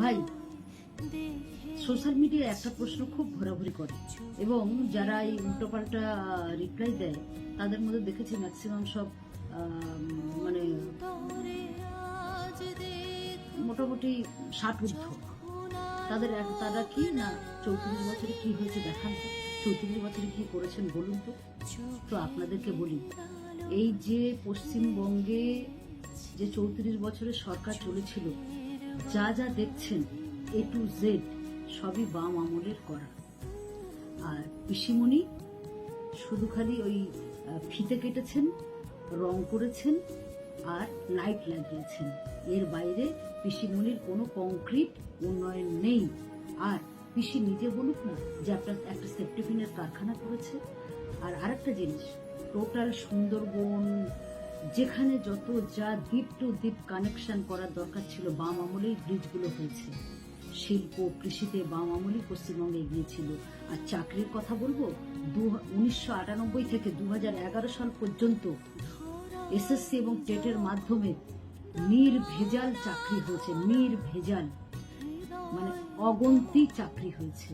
ভাই সোশ্যাল মিডিয়ায় একটা প্রশ্ন খুব ঘোরাঘুরি করে। এবং যারা এই উল্টোপাল্টা রিপ্লাই দেয়, তাদের মধ্যে দেখেছি ম্যাক্সিমাম সব মানে মোটামুটি ষাট ঊর্ধ্ব। তাদের তারা কি না চৌত্রিশ বছরে কি হয়েছে দেখান চৌত্রিশ বছরে কি করেছেন বলুন তো। তো আপনাদেরকে বলি, এই যে পশ্চিমবঙ্গে যে চৌত্রিশ বছরের সরকার চলেছিল যা যা দেখছেন এ টু জেড সবই বাম আমলের করা। আর পিসিমণি শুধু খালি ওই ফিতে কেটেছেন, রং করেছেন আর লাইট লাগিয়েছেন। এর বাইরে পিসিমণির কোনো কংক্রিট উন্নয়ন নেই। আর পিসি নিজে বলুক না যে আপনার একটা সেপ্টিফিনের কারখানা করেছে। আর আরেকটা জিনিস, টোটাল সুন্দরবন যেখানে যত যা দ্বীপ টু দ্বীপ কানেকশন করার দরকার ছিল বাম আমলেই ব্রিজগুলো হয়েছে। শিল্প, কৃষিতে বাম আমলই পশ্চিমবঙ্গে এগিয়েছিল আর চাকরির কথা বলব, দু, উনিশশো আটানব্বই থেকে দু হাজার এগারো সাল পর্যন্ত এসএসসি এবং টেটের মাধ্যমে নির্ভেজাল চাকরি হয়েছে, নির্ভেজাল। মানে অগন্তি চাকরি হয়েছে।